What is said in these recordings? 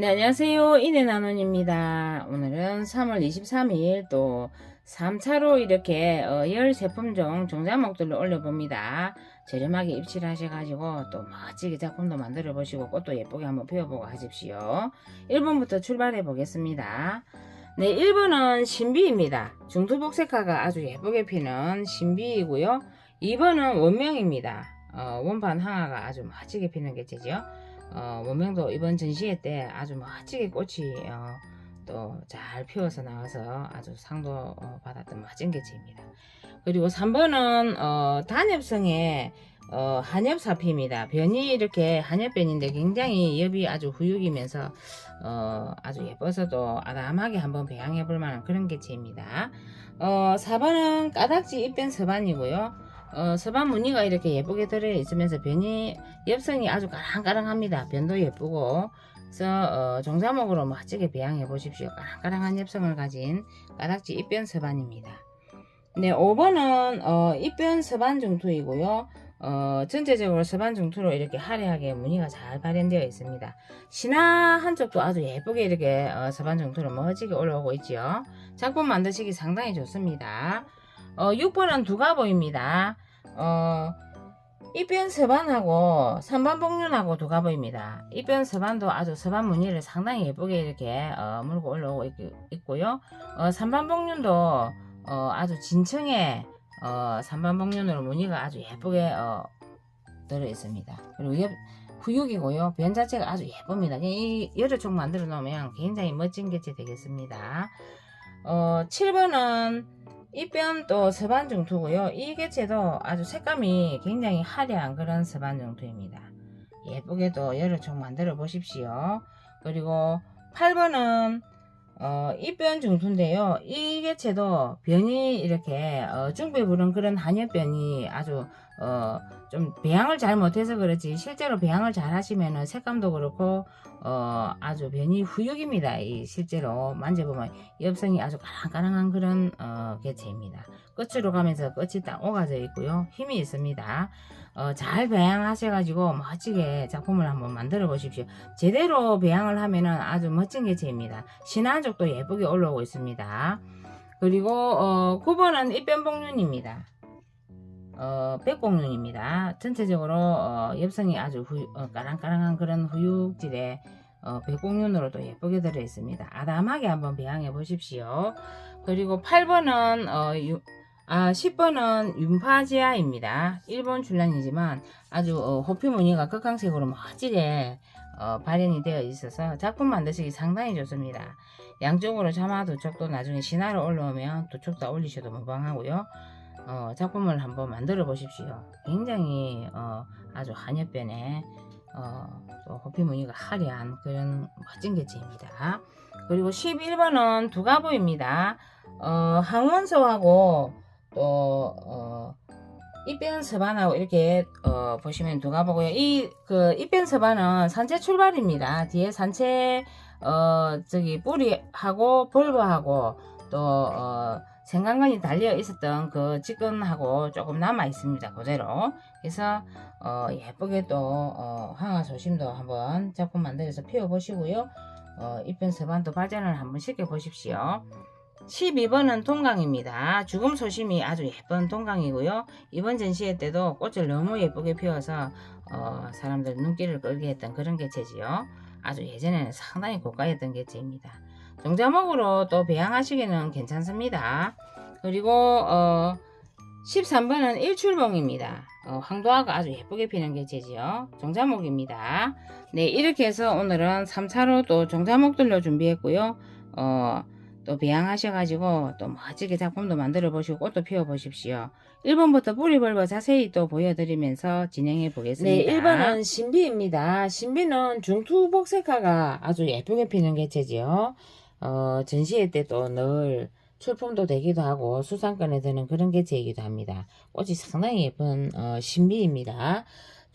네, 안녕하세요. 이내나눔입니다. 오늘은 3월 23일 또 3차로 이렇게 어, 열 제품종 종자목들을 올려봅니다. 저렴하게 입치를 하셔가지고 또 멋지게 작품도 만들어 보시고 꽃도 예쁘게 한번 피워보고 하십시오. 1번부터 출발해 보겠습니다. 네, 1번은 신비입니다. 중투복색화가 아주 예쁘게 피는 신비이고요. 2번은 원명입니다. 어, 원판 항아가 아주 멋지게 피는 개체죠. 어, 원명도 이번 전시회 때 아주 멋지게 꽃이 어, 또잘 피어서 나와서 아주 상도 어, 받았던 멋진 개체입니다. 그리고 3번은 어, 단엽성의 어, 한엽사피입니다. 변이 이렇게 한엽변인데 굉장히 엽이 아주 후육이면서 어, 아주 예뻐서도 아담하게 한번 배양해 볼 만한 그런 개체입니다. 어, 4번은 까닥지 잎변 서반이고요. 어, 서반 무늬가 이렇게 예쁘게 들어 있으면서 변이 엽성이 아주 까랑까랑합니다. 변도 예쁘고 그래서 어, 종자목으로 멋지게 배양해 보십시오. 까랑까랑한 엽성을 가진 까닥지 잎변 서반입니다. 네, 5번은 어, 잎변 서반 중투이고요. 어, 전체적으로 서반 중투로 이렇게 화려하게 무늬가 잘 발현되어 있습니다. 신화 한쪽도 아주 예쁘게 이렇게 어, 서반 중투로 멋지게 올라오고 있죠. 작품 만드시기 상당히 좋습니다. 어, 6번은 두가보입니다. 어, 이변 서반하고 삼반복륜하고 두가보입니다. 이변 서반도 아주 서반 무늬를 상당히 예쁘게 이렇게 어, 물고 올라오고 있, 고요 어, 삼반복륜도 어, 아주 진층에 어, 삼반복륜으로 무늬가 아주 예쁘게 어, 들어 있습니다. 그리고 옆, 후육이고요. 변 자체가 아주 예쁩니다. 이 여러 쪽 만들어 놓으면 굉장히 멋진 개체 되겠습니다. 어, 7번은 이변 또 서반중투고요. 이 개체도 아주 색감이 굉장히 화려한 그런 서반중투입니다. 예쁘게도 여러 종 만들어 보십시오. 그리고 8번은 어, 입변 중투인데요. 이 개체도 변이 이렇게 어, 중배 부른 그런 한엽변이 아주 어, 좀 배양을 잘 못해서 그렇지 실제로 배양을 잘 하시면은 색감도 그렇고 어, 아주 변이 후육입니다. 이 실제로 만져보면 엽성이 아주 까랑까랑한 그런 어, 개체입니다. 끝으로 가면서 끝이 딱 오가져 있고요. 힘이 있습니다. 어, 잘 배양하셔가지고 멋지게 작품을 한번 만들어 보십시오. 제대로 배양을 하면은 아주 멋진 개체입니다. 신화족도 예쁘게 올라오고 있습니다. 그리고 어, 9번은 입변복륜입니다. 어, 백곡륜입니다. 전체적으로 어, 엽성이 아주 후, 어, 까랑까랑한 그런 후육질의 어, 백곡륜으로도 예쁘게 들어 있습니다. 아담하게 한번 배양해 보십시오. 그리고 8번은 어, 유, 아, 10번은 윤파지아입니다. 일본 출란이지만 아주 어, 호피 무늬가 극강색으로 멋지게 어, 발현이 되어 있어서 작품 만드시기 상당히 좋습니다. 양쪽으로 자마 두 쪽도 나중에 신화로 올라오면 두쪽다 올리셔도 무방하고요. 어, 작품을 한번 만들어 보십시오. 굉장히 어, 아주 한엽변에 어, 또 호피 무늬가 화려한 그런 멋진 개체입니다. 그리고 11번은 두가보입니다. 어, 항원소하고 또 어, 입변 서반하고 이렇게 어, 보시면 두가보고요. 이 그 입변 서반은 산채 출발입니다. 뒤에 산채 어, 저기 뿌리하고 벌브하고 또 어, 생강근이 달려 있었던 그 직근하고 조금 남아 있습니다. 그대로. 그래서 어, 예쁘게 또 어, 항아 소심도 한번 작품 만들어서 피워 보시고요. 어, 입변 서반도 발전을 한번 시켜 보십시오. 12번은 동강입니다. 죽음 소심이 아주 예쁜 동강이고요. 이번 전시회 때도 꽃을 너무 예쁘게 피워서 어, 사람들 눈길을 끌게 했던 그런 개체지요. 아주 예전에는 상당히 고가였던 개체입니다. 종자목으로 또 배양하시기는 괜찮습니다. 그리고 어, 13번은 일출봉입니다. 어, 황도화가 아주 예쁘게 피는 개체지요. 종자목입니다. 네, 이렇게 해서 오늘은 3차로 또 종자목들로 준비했고요. 어, 또 배양하셔가지고 또 멋지게 작품도 만들어 보시고 꽃도 피워 보십시오. 1번부터 뿌리 벌버 자세히 또 보여드리면서 진행해 보겠습니다. 네, 1번은 신비입니다. 신비는 중투복색화가 아주 예쁘게 피는 개체지요. 어, 전시회 때 또 늘 출품도 되기도 하고 수상권에 드는 그런 개체이기도 합니다. 꽃이 상당히 예쁜 어, 신비입니다.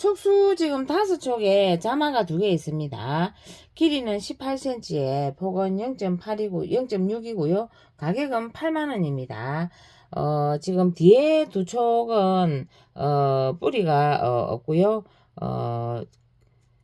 촉수 지금 다섯 촉에 자마가 두 개 있습니다. 길이는 18cm에 폭은 0.8이고 0.6이고요. 가격은 8만원입니다. 어, 지금 뒤에 두 촉은 어, 뿌리가 어, 없고요. 어,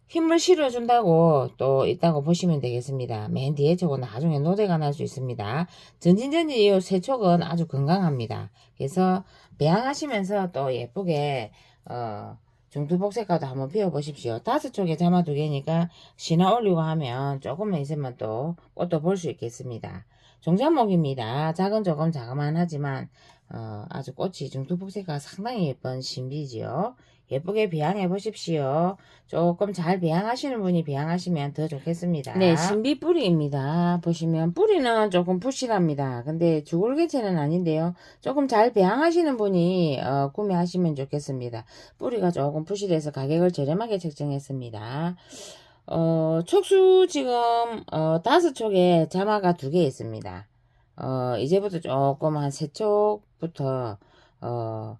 힘을 실어준다고 또 있다고 보시면 되겠습니다. 맨 뒤에 쪽은 나중에 노대가 날 수 있습니다. 전진전진 이 세 촉은 아주 건강합니다. 그래서 배양하시면서 또 예쁘게 어, 중투복색과도 한번 피워보십시오. 다섯 쪽에 자마 두 개니까 신화 올리고 하면 조금만 있으면 또 꽃도 볼 수 있겠습니다. 종자목입니다. 작은 조금 자그만하지만 어, 아주 꽃이 중투복색과 상당히 예쁜 신비지요. 예쁘게 배양해 보십시오. 조금 잘 배양하시는 분이 배양하시면 더 좋겠습니다. 네, 신비 뿌리입니다. 보시면 뿌리는 조금 푸실합니다. 근데 죽을 개체는 아닌데요. 조금 잘 배양하시는 분이 어, 구매하시면 좋겠습니다. 뿌리가 조금 푸실해서 가격을 저렴하게 책정했습니다. 어, 촉수 지금 어, 다섯 촉에 자마가 두 개 있습니다. 어, 이제부터 조금 한 세 촉부터 어,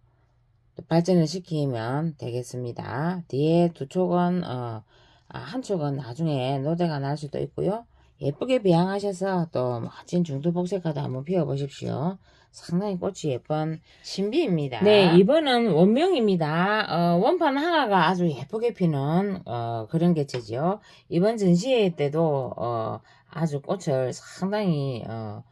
발전을 시키면 되겠습니다. 뒤에 두 촉은 어, 아, 한 촉은 나중에 노대가 날 수도 있고요. 예쁘게 배양하셔서 또 멋진 중두복색화도 한번 피워보십시오. 상당히 꽃이 예쁜 신비입니다. 네, 이번은 원명입니다. 어, 원판 하나가 아주 예쁘게 피는 어, 그런 개체죠. 이번 전시회 때도 어, 아주 꽃을 상당히 어,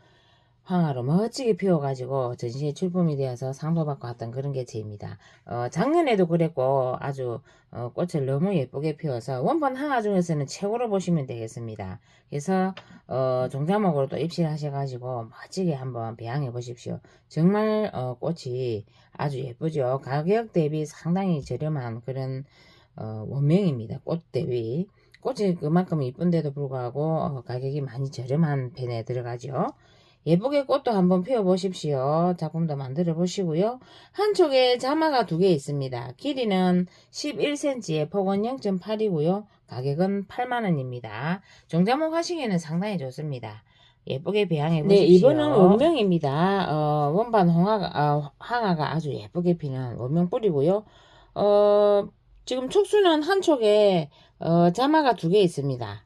황화로 멋지게 피워가지고 전시회 출품이 되어서 상도 받고 왔던 그런 개체입니다. 어, 작년에도 그랬고 아주 어, 꽃을 너무 예쁘게 피워서 원판 항화 중에서는 최고로 보시면 되겠습니다. 그래서 어, 종자목으로 또 입실하셔가지고 멋지게 한번 배양해 보십시오. 정말 어, 꽃이 아주 예쁘죠. 가격 대비 상당히 저렴한 그런 어, 원명입니다. 꽃 대비. 꽃이 그만큼 이쁜데도 불구하고 어, 가격이 많이 저렴한 편에 들어가죠. 예쁘게 꽃도 한번 피워보십시오. 작품도 만들어 보시고요. 한쪽에 자마가 두 개 있습니다. 길이는 11cm에 폭은 0.8이고요. 가격은 8만원입니다. 종자목 하시기에는 상당히 좋습니다. 예쁘게 배양해 보십시오. 네, 이거는 원명입니다. 어, 원반 홍화가, 어, 항아가 아주 예쁘게 피는 원명 뿌리고요. 어, 지금 촉수는 한쪽에 어, 자마가 두 개 있습니다.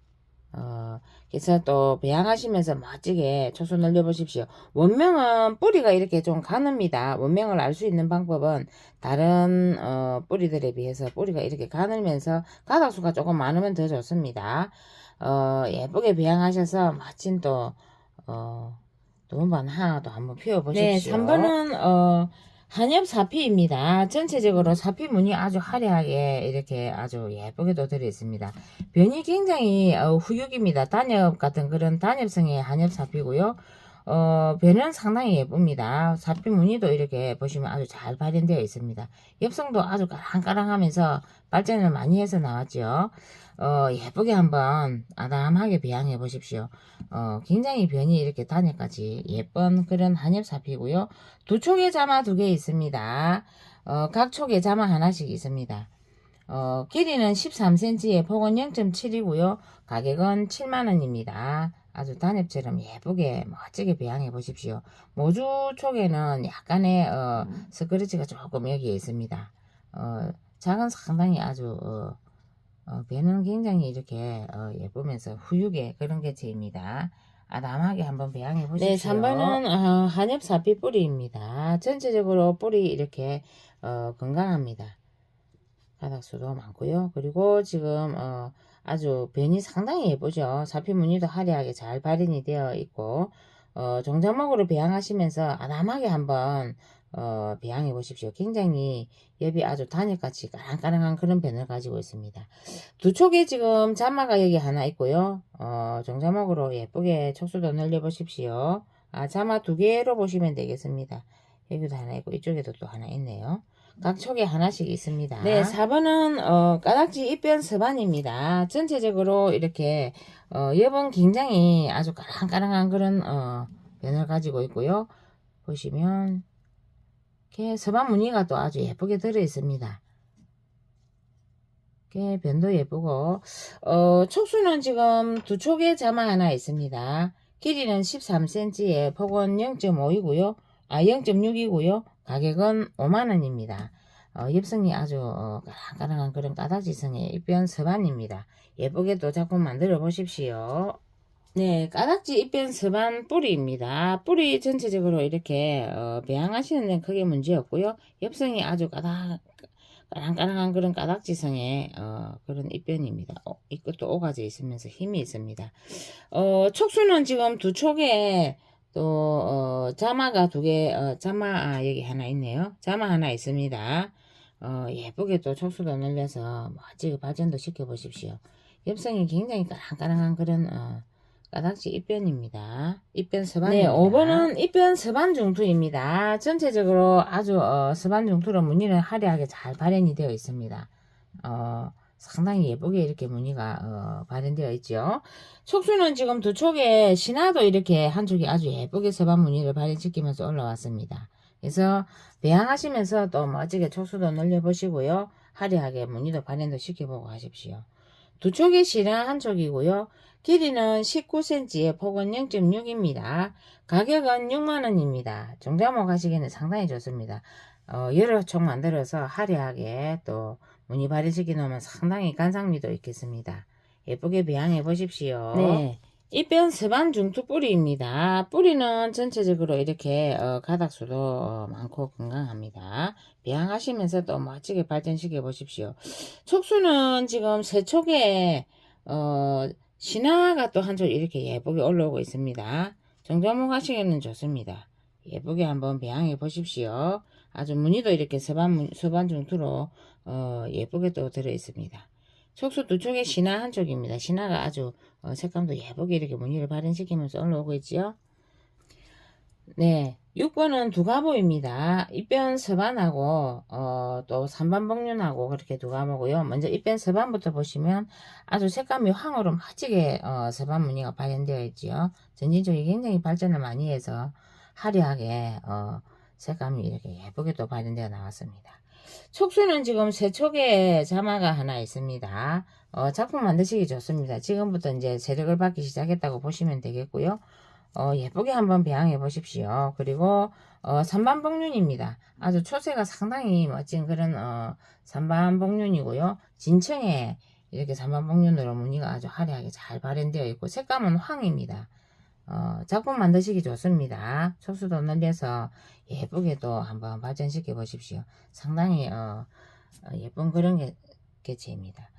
어, 그래서 또 배양하시면서 멋지게 초소 늘려보십시오. 원명은 뿌리가 이렇게 좀 가늡니다. 원명을 알 수 있는 방법은 다른 어, 뿌리들에 비해서 뿌리가 이렇게 가늘면서 가닥수가 조금 많으면 더 좋습니다. 어, 예쁘게 배양하셔서 멋진 또 어, 도움반 하나도 한번 피워보십시오. 네, 3번은 어, 한엽 사피입니다. 전체적으로 사피 무늬 아주 화려하게 이렇게 아주 예쁘게도 들어 있습니다. 변이 굉장히 어, 후육입니다. 단엽 같은 그런 단엽성의 한엽 사피고요. 어, 변은 상당히 예쁩니다. 사피 무늬도 이렇게 보시면 아주 잘 발현되어 있습니다. 엽성도 아주 까랑까랑하면서 발전을 많이 해서 나왔죠. 어, 예쁘게 한번 아담하게 배양해 보십시오. 어, 굉장히 변이 이렇게 단엽까지 예쁜 그런 한엽 사피고요. 두 촉에 자마 두 개 있습니다. 어, 각 촉에 자마 하나씩 있습니다. 어, 길이는 13cm에 폭은 0.7이고요. 가격은 7만원입니다. 아주 단엽처럼 예쁘게 멋지게 배양해 보십시오. 모주 촉에는 약간의 어, 스크래치가 조금 여기에 있습니다. 어, 작은 상당히 아주 어, 어, 배는 굉장히 이렇게 어, 예쁘면서 후육의 그런 개체입니다. 아담하게 한번 배양해 보십시오. 네, 3번은 어, 한엽 사피 뿌리입니다. 전체적으로 뿌리 이렇게 어, 건강합니다. 가닥수도 많고요. 그리고 지금 어, 아주 변이 상당히 예쁘죠. 사피 무늬도 화려하게 잘 발현이 되어 있고 어, 종자목으로 배양하시면서 아담하게 한번 어, 배양해 보십시오. 굉장히 엽이 아주 단열같이 까랑까랑한 그런 변을 가지고 있습니다. 두 촉에 지금 자마가 여기 하나 있고요. 어, 종자목으로 예쁘게 촉수도 늘려 보십시오. 아, 자마 두 개로 보시면 되겠습니다. 여기도 하나 있고 이쪽에도 또 하나 있네요. 각 촉에 하나씩 있습니다. 네, 4번은 어, 까닥지 입변 서반입니다. 전체적으로 이렇게 어, 엽은 굉장히 아주 까랑까랑한 그런 어, 변을 가지고 있고요. 보시면 이렇게 서반 무늬가 또 아주 예쁘게 들어 있습니다. 이렇게 변도 예쁘고 어, 촉수는 지금 두 촉에 자마 하나 있습니다. 길이는 13cm에 폭은 0.5이고요. 아 0.6이고요. 가격은 5만원입니다. 어, 엽성이 아주 어, 까랑까랑한 그런 까다지성의 입변 서반입니다. 예쁘게도 작품 만들어 보십시오. 네, 까닥지 입변 서반 뿌리입니다. 뿌리 전체적으로 이렇게 어, 배양하시는 데는 크게 문제 없고요. 엽성이 아주 까닥 까랑까랑한 그런 까닥지성의 어, 그런 입변입니다. 어, 이것도 오가져 있으면서 힘이 있습니다. 어, 촉수는 지금 두 촉에 또 어, 자마가 두 개, 어, 자마 아, 여기 하나 있네요. 자마 하나 있습니다. 어, 예쁘게 또 촉수도 늘려서 멋지게 발전도 시켜보십시오. 엽성이 굉장히 까랑까랑한 그런 어, 까닥지 입변입니다. 입변 서반입니다. 네, 5번은 입변 서반 중투입니다. 전체적으로 아주 어, 서반 중투로 무늬는 화려하게 잘 발현이 되어 있습니다. 어, 상당히 예쁘게 이렇게 무늬가 어, 발현되어 있죠. 촉수는 지금 두 촉에 신화도 이렇게 한쪽이 아주 예쁘게 서반 무늬를 발현시키면서 올라왔습니다. 그래서 배양하시면서 또 멋지게 촉수도 늘려보시고요. 화려하게 무늬도 발현도 시켜보고 하십시오. 두 촉의 실은 한 촉이고요. 길이는 19cm에 폭은 0.6입니다. 가격은 6만원입니다. 정자목 하시기에는 상당히 좋습니다. 어, 여러 촉 만들어서 화려하게 또 무늬 발휘시켜 놓으면 상당히 간상미도 있겠습니다. 예쁘게 배양해 보십시오. 네. 입변 서반 중투 뿌리입니다. 뿌리는 전체적으로 이렇게 어, 가닥수도 어, 많고 건강합니다. 배양하시면서 또 멋지게 발전시켜 보십시오. 촉수는 지금 세 촉에 어, 신화가 또 한쪽 이렇게 예쁘게 올라오고 있습니다. 정자목 하시기에는 좋습니다. 예쁘게 한번 배양해 보십시오. 아주 무늬도 이렇게 서반, 무- 서반 중투로 어, 예쁘게 또 들어 있습니다. 촉수 두 촉에 신화 한 촉입니다. 신화가 아주 어, 색감도 예쁘게 이렇게 무늬를 발현시키면서 올라오고 있지요. 네, 6번은 두가보입니다. 입변 서반하고 어, 또 3반 복륜하고 그렇게 두가보고요. 먼저 입변 서반부터 보시면 아주 색감이 황으로 멋지게 어, 서반 무늬가 발현되어 있지요. 전진적이 굉장히 발전을 많이 해서 화려하게 어, 색감이 이렇게 예쁘게 또 발현되어 나왔습니다. 촉수는 지금 세 촉에 자마가 하나 있습니다. 어, 작품 만드시기 좋습니다. 지금부터 이제 세력을 받기 시작했다고 보시면 되겠고요. 어, 예쁘게 한번 배양해 보십시오. 그리고 어, 삼반복륜입니다. 아주 초세가 상당히 멋진 그런 어, 삼반복륜이고요. 진청에 이렇게 삼반복륜으로 무늬가 아주 화려하게 잘 발현되어 있고 색감은 황입니다. 어, 작품 만드시기 좋습니다. 촉수도 늘려서 예쁘게 또 한번 발전시켜 보십시오. 상당히 어, 어, 예쁜 그런 게, 개체입니다.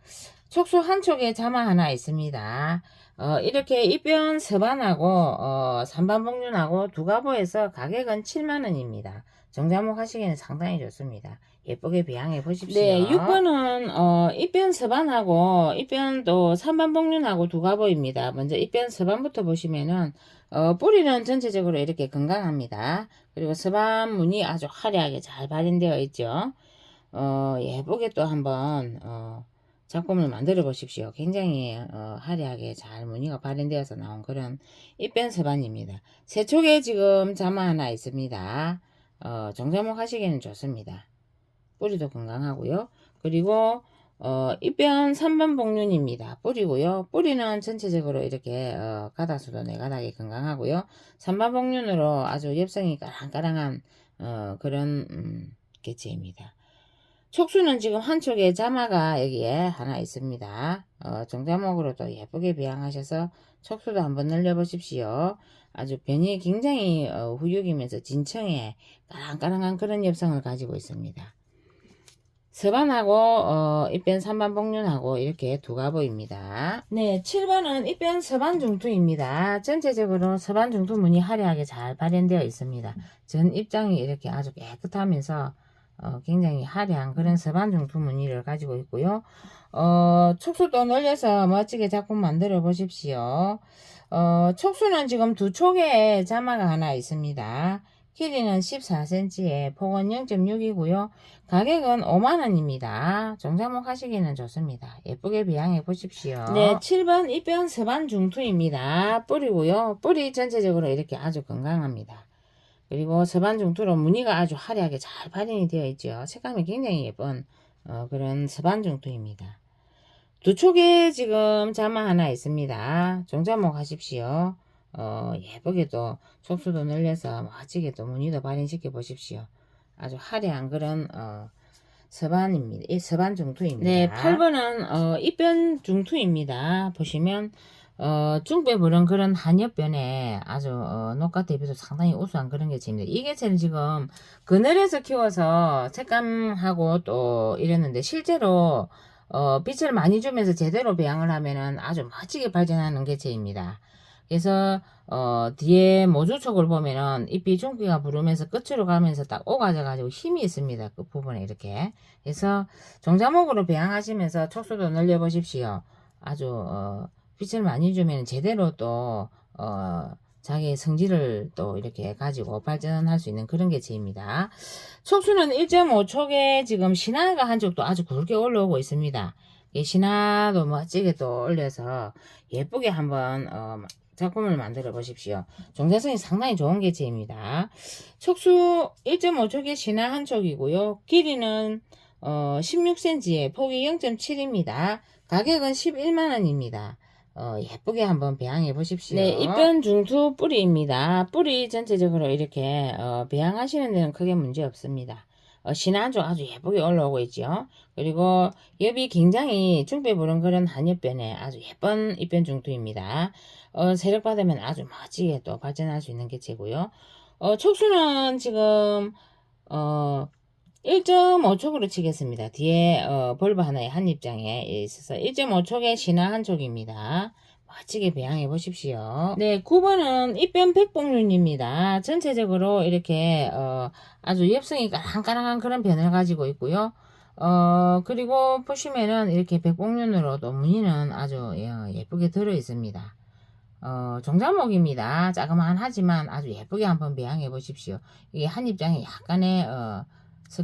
촉수 한쪽에 자마 하나 있습니다. 어, 이렇게 입변 서반하고 어, 삼반복륜하고 두 가보에서 가격은 7만원입니다. 정자목 하시기에는 상당히 좋습니다. 예쁘게 배양해 보십시오. 네, 6번은 어, 입변 서반하고 입변 또 삼반복륜하고 두 가보입니다. 먼저 입변 서반부터 보시면은 어, 뿌리는 전체적으로 이렇게 건강합니다. 그리고 서반 무늬 아주 화려하게 잘 발현되어 있죠. 어, 예쁘게 또 한번 어, 작품을 만들어 보십시오. 굉장히 어, 화려하게 잘 무늬가 발현되어서 나온 그런 입변 서반입니다. 세 촉에 지금 자마 하나 있습니다. 어, 정자목 하시기에는 좋습니다. 뿌리도 건강하고요. 그리고 어, 입변 3번 복륜입니다. 뿌리고요. 뿌리는 전체적으로 이렇게 어, 가닥수도 네 가닥이 건강하고요. 3번 복륜으로 아주 엽성이 까랑까랑한 어, 그런 음, 개체입니다. 촉수는 지금 한쪽에 자마가 여기에 하나 있습니다. 어, 정자목으로도 예쁘게 배양하셔서 촉수도 한번 늘려보십시오. 아주 변이 굉장히 어, 후육이면서 진청에 까랑까랑한 그런 엽성을 가지고 있습니다. 서반하고 어, 입변 3반 복륜하고 이렇게 두 가보입니다. 네, 7번은 입변 서반 중투입니다. 전체적으로 서반 중투 무늬 화려하게 잘 발현되어 있습니다. 전 입장이 이렇게 아주 깨끗하면서 어, 굉장히 화려한 그런 서반 중투 무늬를 가지고 있고요. 어, 촉수도 늘려서 멋지게 작품 만들어 보십시오. 어, 촉수는 지금 두 촉에 자마가 하나 있습니다. 길이는 14cm에 폭은 0.6이고요. 가격은 5만원입니다. 정자목 하시기는 좋습니다. 예쁘게 배양해 보십시오. 네, 7번 입변 서반 중투입니다. 뿌리고요. 뿌리 전체적으로 이렇게 아주 건강합니다. 그리고 서반 중투로 무늬가 아주 화려하게 잘 발현이 되어 있죠. 색감이 굉장히 예쁜 어, 그런 서반 중투입니다. 두 촉에 지금 자마 하나 있습니다. 종자목 하십시오. 어, 예쁘게도 촉수도 늘려서 멋지게 또 무늬도 발현시켜 보십시오. 아주 화려한 그런 어, 서반입니다. 이 서반 중투입니다. 네, 8번은 어, 입변 중투입니다. 보시면 어, 중배부른 그런 한엽변에 아주 어, 녹과 대비도 상당히 우수한 그런 개체입니다. 이 개체는 지금 그늘에서 키워서 색감하고 또 이랬는데 실제로 어, 빛을 많이 주면서 제대로 배양을 하면은 아주 멋지게 발전하는 개체입니다. 그래서 어, 뒤에 모주촉을 보면은 잎이 중기가 부르면서 끝으로 가면서 딱 오가져 가지고 힘이 있습니다. 그 부분에 이렇게. 그래서 종자목으로 배양하시면서 촉수도 늘려 보십시오. 아주 어, 빛을 많이 주면 제대로 또 어, 자기의 성질을 또 이렇게 가지고 발전할 수 있는 그런 개체입니다. 촉수는 1.5촉에 지금 신화가 한쪽도 아주 굵게 올라오고 있습니다. 이 신화도 멋지게 또 올려서 예쁘게 한번 어, 작품을 만들어 보십시오. 종자성이 상당히 좋은 개체입니다. 촉수 1.5촉의 신화 한 촉이고요. 길이는 어, 16cm에 폭이 0.7입니다. 가격은 11만원입니다. 어, 예쁘게 한번 배양해 보십시오. 네, 입변 중투 뿌리입니다. 뿌리 전체적으로 이렇게 어, 배양하시는 데는 크게 문제 없습니다. 어, 한쪽 아주 예쁘게 올라오고 있죠. 그리고 엽이 굉장히 중배 부른 그런 한엽변에 아주 예쁜 입변 중투입니다. 어, 세력 받으면 아주 멋지게 또 발전할 수 있는 개체고요. 어, 촉수는 지금 어, 1.5촉으로 치겠습니다. 뒤에 어, 벌브 하나의 한 입장에 있어서 1.5촉의 신화 한 촉입니다. 멋지게 배양해 보십시오. 네, 9번은 입변 백봉륜입니다. 전체적으로 이렇게 어, 아주 엽성이 까랑까랑한 그런 변을 가지고 있고요. 어, 그리고 보시면은 이렇게 백봉륜으로도 무늬는 아주 예, 예쁘게 들어 있습니다. 어, 종자목입니다. 자그마하지만 아주 예쁘게 한번 배양해 보십시오. 이게 한 입장에 약간의 어,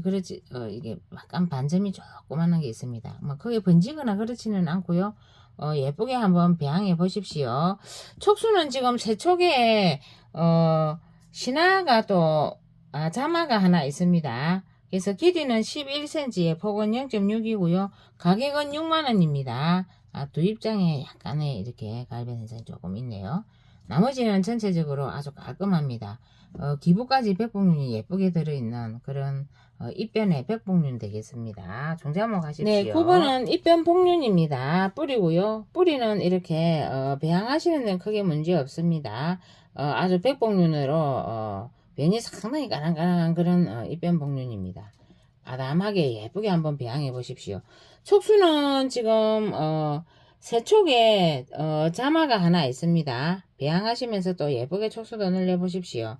그렇지 어, 이게 약간 반점이 조그만한 게 있습니다. 뭐 크게 번지거나 그렇지는 않고요. 어, 예쁘게 한번 배양해 보십시오. 촉수는 지금 세 촉에 어, 신화가 또 아, 자마가 하나 있습니다. 그래서 길이는 11cm에 폭은 0.6이고요. 가격은 6만원입니다. 아, 두 입장에 약간의 이렇게 갈변 현상이 조금 있네요. 나머지는 전체적으로 아주 깔끔합니다. 어, 기부까지 백봉륜이 예쁘게 들어있는 그런 어, 입변의 백봉륜 되겠습니다. 종자목 하십시오. 네, 9번은 입변 복륜입니다. 뿌리고요. 뿌리는 이렇게 어, 배양하시는 데는 크게 문제 없습니다. 어, 아주 백봉륜으로 어, 변이 상당히 까랑까랑한 그런 어, 입변 복륜입니다. 아담하게 예쁘게 한번 배양해 보십시오. 촉수는 지금 어, 세촉에 어, 자마가 하나 있습니다. 배양하시면서 또 예쁘게 촉수도 늘려 보십시오.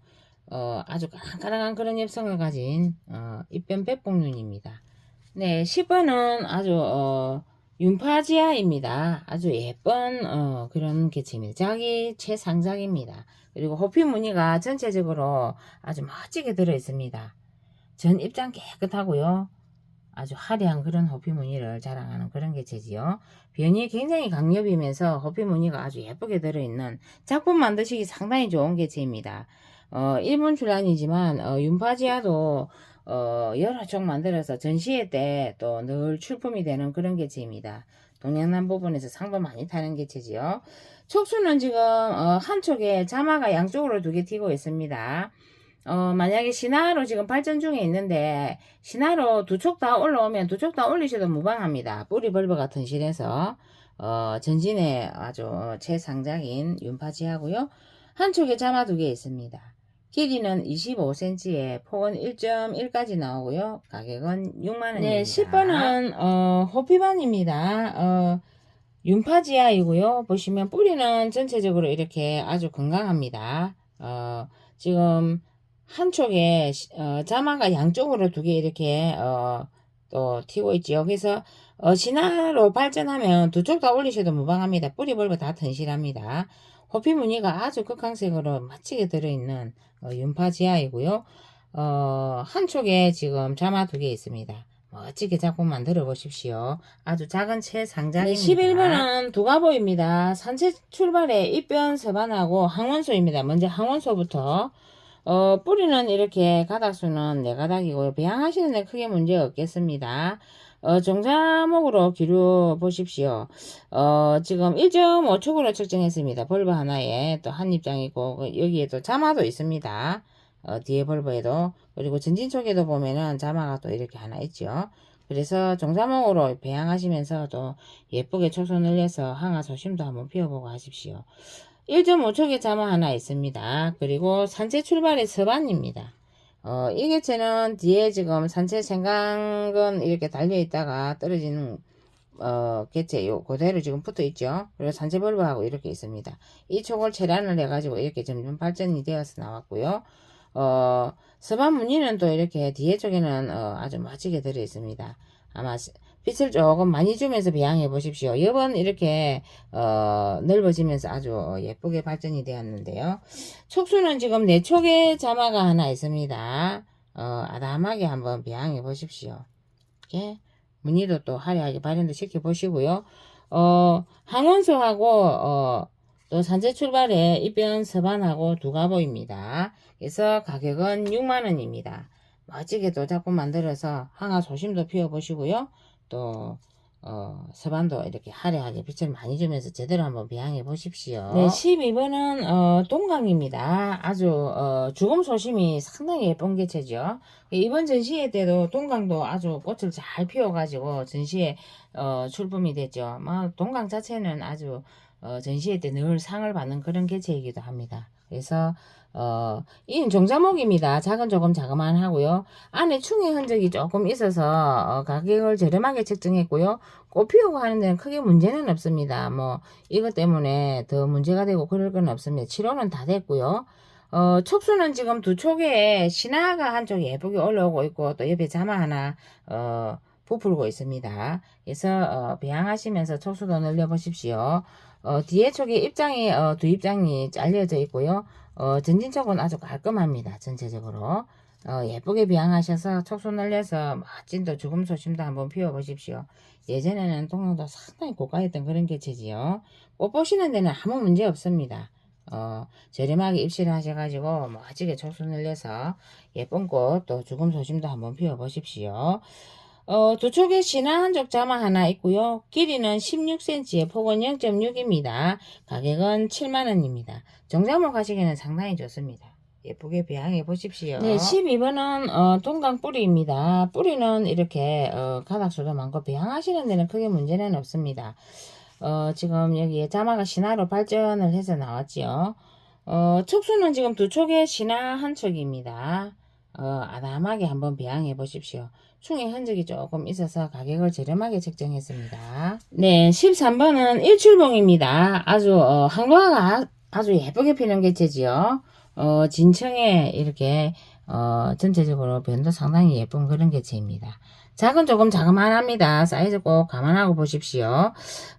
어, 아주 까랑까랑한 그런 엽성을 가진 어, 입변 백봉륜입니다. 네, 10번은 아주 어, 윤파지아입니다. 아주 예쁜 어, 그런 개체입니다. 자기 최상작입니다. 그리고 호피 무늬가 전체적으로 아주 멋지게 들어 있습니다. 전 입장 깨끗하고요. 아주 화려한 그런 호피 무늬를 자랑하는 그런 개체지요. 변이 굉장히 강력이면서 호피 무늬가 아주 예쁘게 들어있는 작품 만드시기 상당히 좋은 개체입니다. 어, 일본 출란이지만 어, 윤파지아도 어, 여러 종 만들어서 전시회 때 또 늘 출품이 되는 그런 개체입니다. 동양남 부분에서 상도 많이 타는 개체지요. 촉수는 지금 어, 한쪽에 자마가 양쪽으로 두 개 튀고 있습니다. 어, 만약에 신화로 지금 발전 중에 있는데 신화로 두 촉 다 올라오면 두 촉 다 올리셔도 무방합니다. 뿌리 벌버 같은 실에서 어, 전진의 아주 최상작인 윤파지하고요. 한쪽에 자마 두 개 있습니다. 길이는 25cm에 폭은 1.1까지 나오고요. 가격은 6만원입니다. 네, 10번은 어, 호피반입니다. 어, 윤파지아이고요. 보시면 뿌리는 전체적으로 이렇게 아주 건강합니다. 어, 지금 한쪽에 어, 자마가 양쪽으로 두 개 이렇게 어, 또 튀고 있지요. 그래서 어, 진화로 발전하면 두 쪽 다 올리셔도 무방합니다. 뿌리 벌고 다 튼실합니다. 호피 무늬가 아주 극강색으로 멋지게 들어있는 어, 윤파지아이고요. 어, 한쪽에 지금 자마 두 개 있습니다. 멋지게 작품 만들어 보십시오. 아주 작은 채 상장입니다. 네, 11번은 두가보입니다. 산책 출발에 입변 서반하고 항원소입니다. 먼저 항원소부터 어, 뿌리는 이렇게 가닥수는 네 가닥이고요. 배양하시는 데 크게 문제 없겠습니다. 어, 정자목으로 기루 보십시오. 어, 지금 1.5촉으로 측정했습니다. 벌브 하나에 또 한 입장이고, 그 여기에도 자마도 있습니다. 어, 뒤에 벌브에도. 그리고 전진 쪽에도 보면은 자마가 또 이렇게 하나 있죠. 그래서 종자목으로 배양하시면서 또 예쁘게 초선을 내서 항아 소심도 한번 피워보고 하십시오. 1.5촉의 자마 하나 있습니다. 그리고 산채 출발의 서반입니다. 어, 이 개체는 뒤에 지금 산채 생강은 이렇게 달려있다가 떨어지는 어, 개체, 요, 그대로 지금 붙어 있죠. 그리고 산채 벌브하고 이렇게 있습니다. 이 촉을 체란을 해가지고 이렇게 점점 발전이 되어서 나왔고요. 어, 서반 무늬는 또 이렇게 뒤에 쪽에는 어, 아주 멋지게 들어 있습니다. 아마 시- 빛을 조금 많이 주면서 배양해 보십시오. 여번 이렇게 어, 넓어지면서 아주 어, 예쁘게 발전이 되었는데요. 촉수는 지금 네 촉의 자마가 하나 있습니다. 어, 아담하게 한번 배양해 보십시오. 이렇게 무늬도 또 화려하게 발현도 시켜 보시고요. 어, 항원소하고 어, 또 산재 출발에 입변 서반하고 두 가보입니다. 그래서 가격은 6만원입니다. 멋지게 또 작품 만들어서 항아 소심도 피워보시고요. 또 어, 서반도 이렇게 화려하게 빛을 많이 주면서 제대로 한번 배양해 보십시오. 네, 12번은 어, 동강입니다. 아주 어, 죽음 소심이 상당히 예쁜 개체죠. 이번 전시회 때도 동강도 아주 꽃을 잘 피워가지고 전시회 어, 출품이 됐죠. 뭐 동강 자체는 아주 어, 전시회 때 늘 상을 받는 그런 개체이기도 합니다. 그래서 어, 이는 종자목입니다. 작은 조금 자그만 하고요. 안에 충의 흔적이 조금 있어서 어, 가격을 저렴하게 책정했고요. 꽃 피우고 하는 데는 크게 문제는 없습니다. 뭐 이것 때문에 더 문제가 되고 그럴 건 없습니다. 치료는 다 됐고요. 어, 촉수는 지금 두 촉에 신화가 한쪽 예쁘게 올라오고 있고 또 옆에 자마 하나 어, 부풀고 있습니다. 그래서 어, 배양하시면서 촉수도 늘려보십시오. 어, 뒤에 촉에 입장이 어, 두 입장이 잘려져 있고요. 어, 전진촉은 아주 깔끔합니다. 전체적으로. 어, 예쁘게 비양하셔서 촉수 늘려서 멋진 또 죽음 소심도 한번 피워보십시오. 예전에는 동영도 상당히 고가했던 그런 개체지요. 꽃 보시는 데는 아무 문제 없습니다. 어, 저렴하게 입시를 하셔가지고 멋지게 촉수 늘려서 예쁜 꽃 또 죽음 소심도 한번 피워보십시오. 어, 두 촉에 신화 한쪽 자마 하나 있고요. 길이는 16cm에 폭은 0.6입니다. 가격은 7만원입니다. 정자목 하시기에는 상당히 좋습니다. 예쁘게 배양해 보십시오. 네, 12번은 어, 동강 뿌리입니다. 뿌리는 이렇게 어, 가닥수도 많고 배양하시는 데는 크게 문제는 없습니다. 어, 지금 여기에 자마가 신화로 발전을 해서 나왔지요. 어, 촉수는 지금 두 촉에 신화 한 촉입니다. 어, 아담하게 한번 배양해 보십시오. 충의 흔적이 조금 있어서 가격을 저렴하게 책정했습니다. 네, 13번은 일출봉입니다. 아주 어, 항로화가 아- 아주 예쁘게 피는 개체지요. 어, 진청에 이렇게 어, 전체적으로 변도 상당히 예쁜 그런 개체입니다. 작은 조금 자그만합니다. 사이즈 꼭 감안하고 보십시오.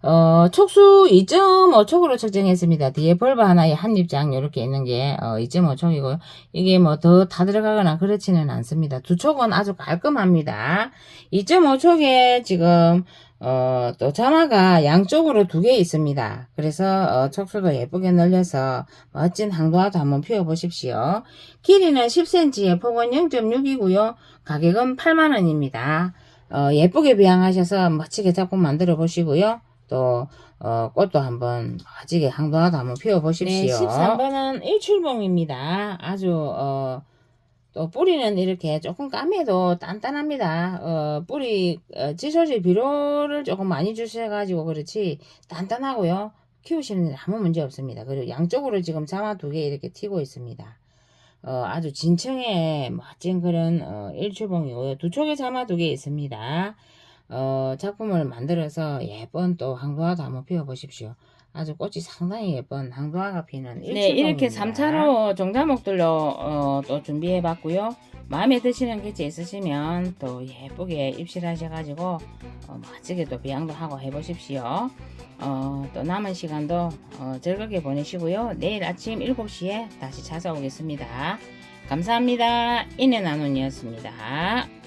어, 촉수 2.5촉으로 측정했습니다. 뒤에 벌브 하나에 한 입장 이렇게 있는 게 어, 2.5촉이고요. 이게 뭐 더 다 들어가거나 그렇지는 않습니다. 두 촉은 아주 깔끔합니다. 2.5촉에 지금 어, 또 자마가 양쪽으로 두 개 있습니다. 그래서 어, 촉수도 예쁘게 늘려서 멋진 항도화도 한번 피워보십시오. 길이는 10cm에 폭은 0.6이고요. 가격은 8만원입니다. 어, 예쁘게 배양하셔서 멋지게 작품 만들어 보시고요. 또 어, 꽃도 한번 멋지게 항도화도 한번 피워보십시오. 네, 13번은 일출봉입니다. 아주 어, 또 뿌리는 이렇게 조금 까매도 단단합니다. 어, 뿌리 어, 찌소질 비료를 조금 많이 주셔가지고 그렇지 단단하고요. 키우시는 데 아무 문제 없습니다. 그리고 양쪽으로 지금 자마 두 개 이렇게 튀고 있습니다. 어, 아주 진층의 멋진 그런 어, 일출봉이고요. 두 촉에 자마 두 개 있습니다. 어, 작품을 만들어서 예쁜 또 항도화도 한번 피워보십시오. 아주 꽃이 상당히 예쁜 항도화가 피는. 네, 이렇게 3차로 종자목들로 어, 또 준비해 봤고요. 마음에 드시는 개체 있으시면 또 예쁘게 입실하셔가지고 어, 멋지게 또 비양도 하고 해보십시오. 어, 또 남은 시간도 어, 즐겁게 보내시고요. 내일 아침 7시에 다시 찾아오겠습니다. 감사합니다. 인해나눈이었습니다.